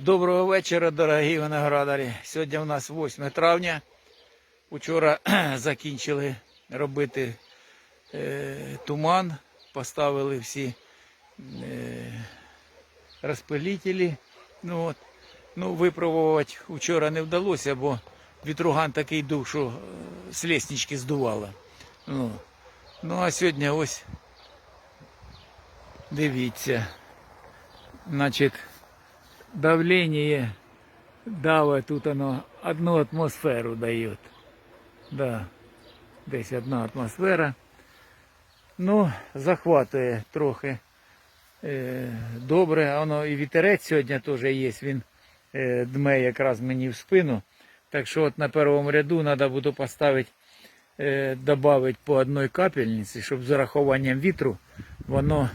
Доброго вечора, дорогі виноградарі. Сьогодні у нас 8 травня. Учора закінчили робити е, туман, поставили всі е, розпилителі. Ну, от. ну, випробувати вчора не вдалося, бо вітруган такий дух, що е, з ліснички здувало. Ну, ну а сьогодні ось дивіться. Значить, давление давит тут оно одну атмосферу дает. Да, десь одна атмосфера. Ну, захватує трохи е, добре. Воно і вітерець сьогодні теж є. Він е, дме якраз мені в спину. Так що от на першому ряду треба буде поставити, е, додати по одній капельниці, щоб з урахуванням вітру воно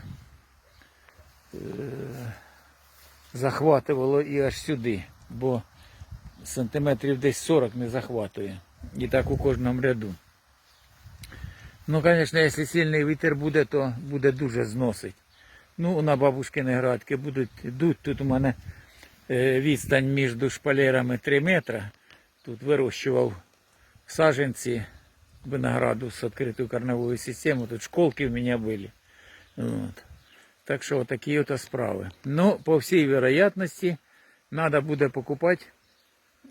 захватувало і аж сюди, бо сантиметрів десь 40 не захватує. І так у кожному ряду. Ну, звісно, якщо сильний вітер буде, то буде дуже зносить. Ну, на бабушкини градки будуть дуть. Тут у мене е, відстань між шпалерами 3 метри. Тут вирощував саженці винограду з відкритою корневою системою. Тут школки в мене були. От. Так що такі от справи. Ну, по всій вероятності, треба буде покупати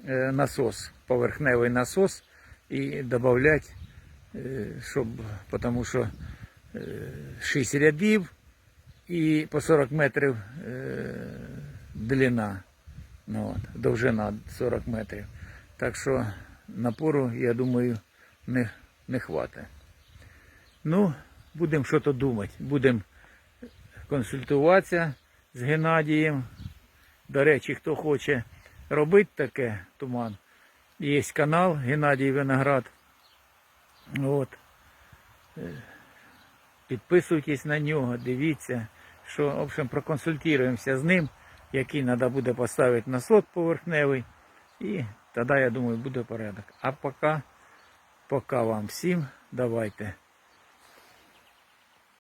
е, насос, поверхневий насос і додати, е, щоб, тому що е, 6 рядів і по 40 метрів е, длина, ну, от, довжина 40 метрів. Так що напору, я думаю, не, не хватить. Ну, будемо щось думати. Будемо консультуватися з Геннадієм. До речі, хто хоче робити таке туман, є канал Геннадій Виноград. От. Е, Підписуйтесь на нього, дивіться, що, в общем, проконсультуємося з ним, який треба буде поставити насос поверхневий. І тоді, я думаю, буде порядок. А поки, поки вам всім давайте